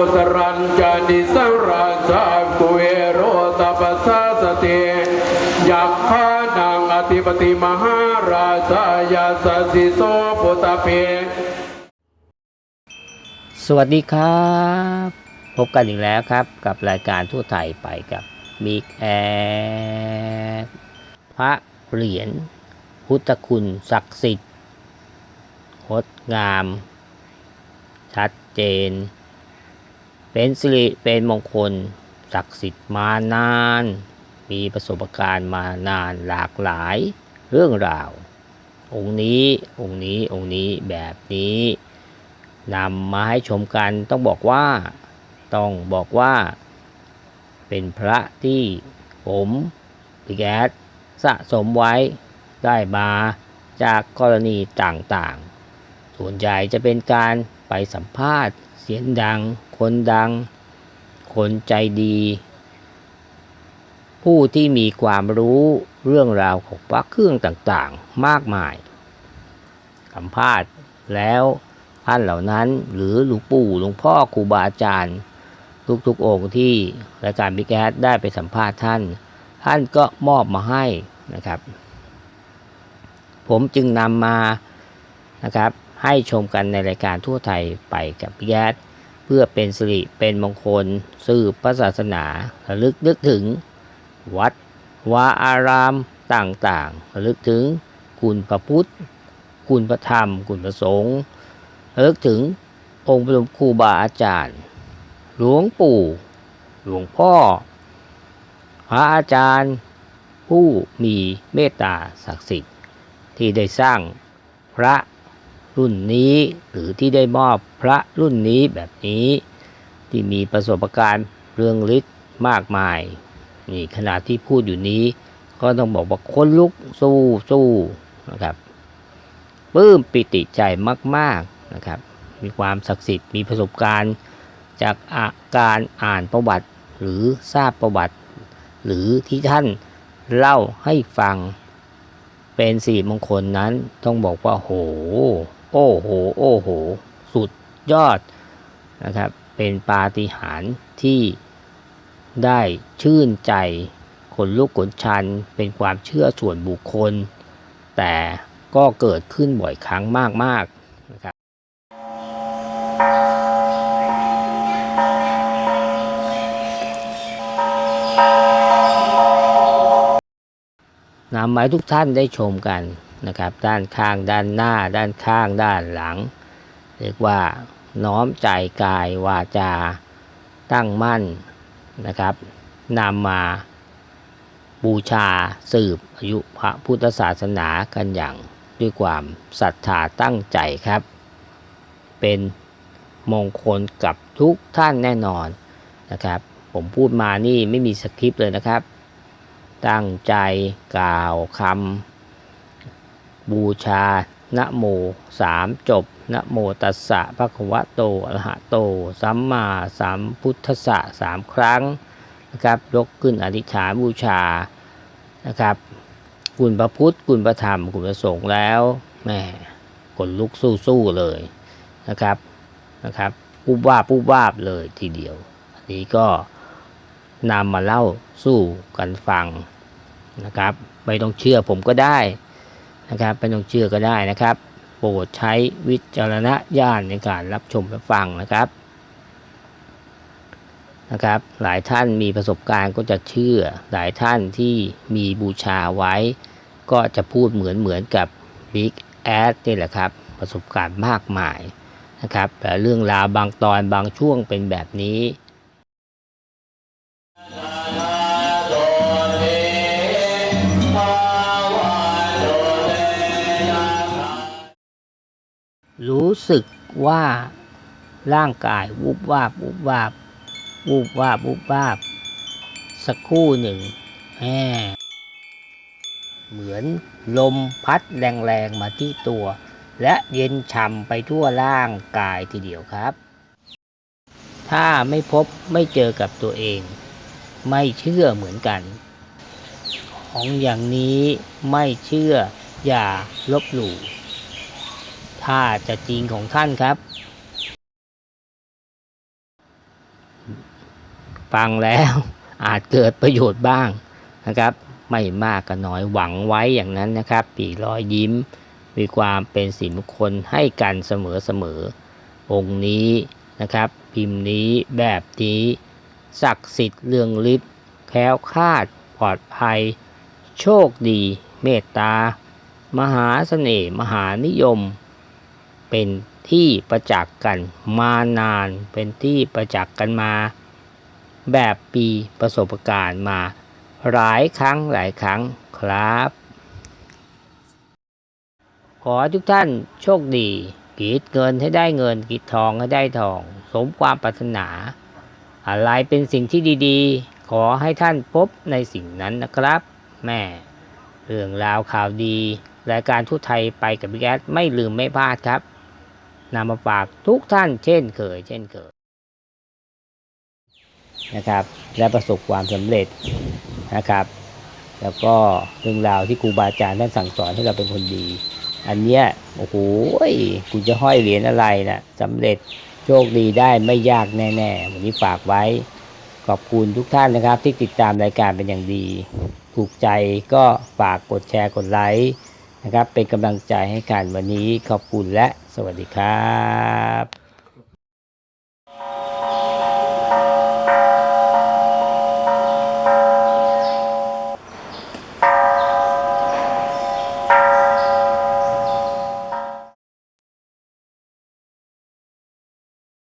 ปุตรัญจานิสราชากุเอโรตปัสสะสติยักขานังอธิปติมหาราชายาสสิโสปุตเปสวัสดีครับ พบกันอีกแล้วครับ กับรายการทั่วไทยไปกับบิ๊กแอดพระเหรียญพุทธคุณศักดิ์สิทธิ์งดงาม ชัดเจน เป็นสิริเป็นมงคลศักดิ์สิทธิ์มานาน มีประสบการณ์มานานหลากหลายเรื่องราว องค์นี้องค์นี้องค์นี้แบบนี้นำมาให้ชมกันต้องบอกว่า ต้องบอกว่า เป็นพระที่ผมพี่แกสสะสมไว้ได้มาจากกรณีต่างๆ ส่วนใหญ่จะเป็นการไปสัมภาษณ์ สียงดัง คนดัง คนใจดี ผู้ที่มีความรู้เรื่องราวของพระเครื่องต่างๆ มากมายสัมภาษณ์แล้วท่านเหล่านั้นหรือหลวงปู่หลวงพ่อครูบาอาจารย์ ทุกๆองค์ที่รายการบิ๊กแอดได้ไปสัมภาษณ์ท่าน ท่านก็มอบมาให้นะครับ ผมจึงนำมานะครับ ให้ชมกันในรายการทั่วไทยไปกับบิ๊กแอดเพื่อเป็นสิริเป็นมงคลสืบพระศาสนาระลึกนึกถึง วัดวาอารามต่างๆระลึกถึงคุณพระพุทธ คุณพระธรรม คุณพระสงฆ์ระลึกถึงองค์พระครูบาอาจารย์ หลวงปู่ หลวงพ่อ พระอาจารย์ ผู้มีเมตตาศักดิ์สิทธิ์ที่ได้สร้างพระ รุ่นนี้ หรือที่ได้มอบพระรุ่นนี้แบบนี้ ที่มีประสบการณ์เรื่องฤทธิ์มากมาย นี่ขณะที่พูดอยู่นี้ ก็ต้องบอกว่าคนลุกสู้สู้นะครับปลื้มปิติใจมาก ๆนะครับ มีความศักดิ์สิทธิ์มีประสบการณ์จากอาการอ่านประวัติ หรือทราบประวัติ หรือที่ท่านเล่าให้ฟังเป็นสี่มงคลนั้นต้องบอกว่าโห โอ้โห โอ้โห สุดยอดนะครับ เป็นปาฏิหาริย์ที่ได้ชื่นใจขนลุกขนชันเป็นความเชื่อส่วนบุคคล แต่ก็เกิดขึ้นบ่อยครั้งมากๆนะครับนำมาให้ทุกท่านได้ชมกัน นะครับ ด้านข้างด้านหน้า ด้านข้างด้านหลัง เรียกว่าน้อมใจกายวาจาตั้งมั่นนะครับนำมาบูชาสืบอายุพระพุทธศาสนากันอย่างด้วยความศรัทธาตั้งใจครับ เป็นมงคลกับทุกท่านแน่นอนนะครับ ผมพูดมานี่ไม่มีสคริปต์เลยนะครับ ตั้งใจกล่าวคำ บูชานะโมสามจบนะโมตัสสะภะคะวะโตอะระหะโต สัมมาสัมพุทธัสสะสามครั้งนะครับยกขึ้นอธิษฐานบูชานะครับคุณพระพุทธคุณพระธรรมคุณพระสงฆ์แล้วแหม่ขนลุกสู้ๆเลยนะครับนะครับปุ๊บวาบปุ๊บวาบเลยทีเดียว อันนี้ก็นำมาเล่าสู้กันฟังนะครับ ไม่ต้องเชื่อผมก็ได้ นะครับไม่ต้องเชื่อก็ได้นะครับ โปรดใช้วิจารณญาณในการรับชมและฟังนะครับนะครับ หลายท่านมีประสบการณ์ก็จะเชื่อ หลายท่านที่มีบูชาไว้ ก็จะพูดเหมือนเหมือนกับ Big Ad นี่แหละครับ ประสบการณ์มากมายนะครับแต่เรื่องราวบางตอนบางช่วงเป็นแบบนี้ รู้สึกว่าร่างกายวุบวาบวุบวาบวุบวาบวุบวาบ สักครู่หนึ่งแหมเหมือนลมพัดแรงๆมาที่ตัว และเย็นฉ่ำไปทั่วร่างกายทีเดียวครับ ถ้าไม่พบไม่เจอกับตัวเอง ไม่เชื่อเหมือนกัน ของอย่างนี้ไม่เชื่ออย่าลบหลู่ ถ้าจะจริงของท่านครับ ฟังแล้วอาจเกิดประโยชน์บ้างนะครับ ไม่มากก็น้อยหวังไว้อย่างนั้นนะครับ ปีรอยยิ้ม มีความเป็นสิมงคลให้กันเสมอๆองค์นี้นะครับ พิมพ์นี้แบบนี้ศักดิ์สิทธิ์เรืองฤทธิ์แคล้วคลาดปลอดภัย โชคดี เมตตามหาเสน่ห์มหานิยม เป็นที่ประจักษ์กันมานาน เป็นที่ประจักษ์กันมา แบบปีประสบการณ์มา หลายครั้งหลายครั้งครับ ขอทุกท่านโชคดีกีดเงินให้ได้เงินกีดทองให้ได้ทอง สมความปรารถนา อะไรเป็นสิ่งที่ดีๆ ขอให้ท่านพบในสิ่งนั้นนะครับ แม่เรื่องราวข่าวดี รายการทุกไทยไปกับบิ๊กแอดไม่ลืมไม่พลาดครับ นำมาฝากทุกท่านเช่นเคย เช่นเคยนะครับ และประสบความสำเร็จนะครับ แล้วก็เรื่องราวที่ครูบาอาจารย์ท่านสั่งสอนให้เราเป็นคนดี อันเนี้ยโอ้โหคุณจะห้อยเหรียญอะไรนะ่ะสำเร็จโชคดีได้ไม่ยากแน่ๆวันนี้ฝากไว้ขอบคุณทุกท่านนะครับ ที่ติดตามรายการเป็นอย่างดี ถูกใจก็ฝากกดแชร์กดไลค์นะครับ เป็นกำลังใจให้กันวันนี้ขอบคุณและ วัสดีครับ